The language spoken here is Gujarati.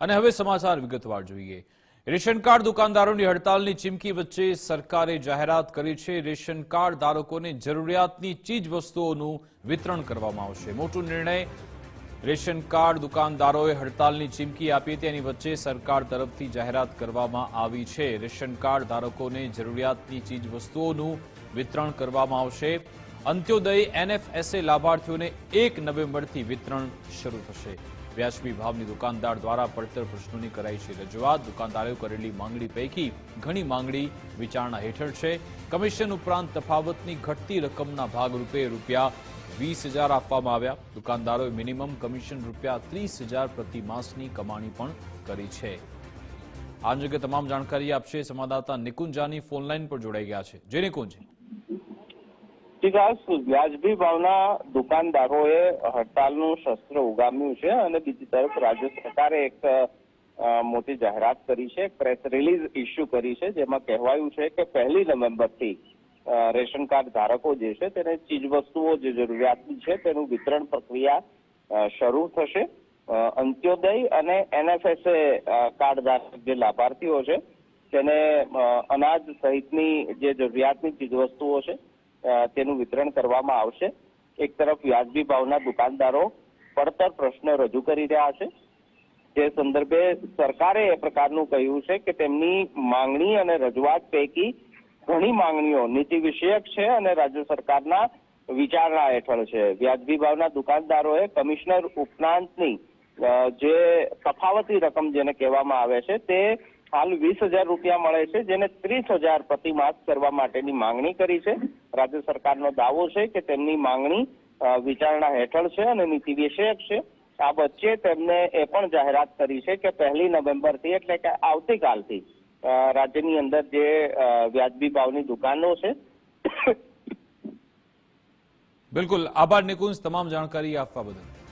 અને હવે સમાચાર વિગતવાર જોઈએ. રેશન કાર્ડ દુકાનદારોની હડતાલની ચીમકી વચ્ચે સરકારે જાહેરાત કરી છે. રેશન કાર્ડ ધારકોને જરૂરિયાતની ચીજ વસ્તુઓનું વિતરણ કરવામાં આવશે. મોટો નિર્ણય રેશન કાર્ડ દુકાનદારોએ હડતાલની ચીમકી આપી તેની વચ્ચે સરકાર તરફથી જાહેરાત કરવામાં આવી છે. રેશન કાર્ડ ધારકોને જરૂરિયાતની ચીજ વસ્તુઓનું વિતરણ કરવામાં આવશે. અંત્યોદય એનએફએસએ લાભાર્થીઓને એક નવેમ્બરથી વિતરણ શરૂ થશે. વ્યાજબી ભાવની દુકાનદાર દ્વારા પડતર પ્રશ્નોની કરાઈ છે રજૂઆત. દુકાનદારોએ કરેલી માંગણી પૈકી ઘણી માંગણી વિચારણા હેઠળ છે. કમિશન ઉપરાંત તફાવતની ઘટતી રકમના ભાગરૂપે રૂપિયા વીસ હજાર આપવામાં આવ્યા. દુકાનદારોએ મિનિમમ કમિશન રૂપિયા ત્રીસ હજાર પ્રતિ માસની કમાણી પણ કરી છે. આ અંગે તમામ જાણકારી આપશે. સંવાદદાતા નિકુંજાની ફોનલાઈન પર જોડાઈ ગયા છે. જે નિકુંજ. વિકાસ વ્યાજબી ભાવના દુકાનદારોએ હડતાલનું શસ્ત્ર ઉગામ્યું છે અને બીજી તરફ રાજ્ય સરકારે એક મોટી જાહેરાત કરી છે, પ્રેસ રિલીઝ ઇસ્યુ કરી છે, જેમાં કહેવાયું છે કે પહેલી નવેમ્બરથી રેશન કાર્ડ ધારકો જે છે તેને ચીજ વસ્તુઓ જે જરૂરિયાતની છે તેનું વિતરણ પ્રક્રિયા શરૂ થશે. અંત્યોદય અને એનએફએસએ કાર્ડ ધારક જે લાભાર્થીઓ છે તેને અનાજ સહિતની જે જરૂરિયાતની ચીજ વસ્તુઓ છે તેનું વિતરણ કરવામાં આવશે. એક તરફ વ્યાજબી ભાવના દુકાનદારો પડતર પ્રશ્ન રજૂ કરી રહ્યા છે. જે સંદર્ભે સરકારે એ પ્રકારનું કહ્યું છે કે તેમની માંગણી અને રજૂઆત પૈકી ઘણી માંગણીઓ નીતિ વિષયક છે અને રાજ્ય સરકારના વિચારણા હેઠળ છે. વ્યાજબી ભાવના દુકાનદારોએ કમિશનર ઉપરાંતની જે તફાવતી રકમ જેને કહેવામાં આવે છે તે હાલ વીસ હજાર રૂપિયા મળે છે, જેને ત્રીસ હજાર પ્રતિ કરવા માટેની માંગણી કરી છે. રાજ્ય સરકારનો દાવો છે કે તેમની માંગણી વિચારણા હેઠળ છે અને નીતિ વિષયક છે. આ વચ્ચે તેમને એ પણ જાહેરાત કરી છે કે પહેલી નવેમ્બરથી એટલે કે આવતીકાલથી રાજ્યની અંદર જે વ્યાજબી ભાવની દુકાનો છે. બિલકુલ. આભાર નિકુંજ. તમામ જાણકારી આપવા બદલ.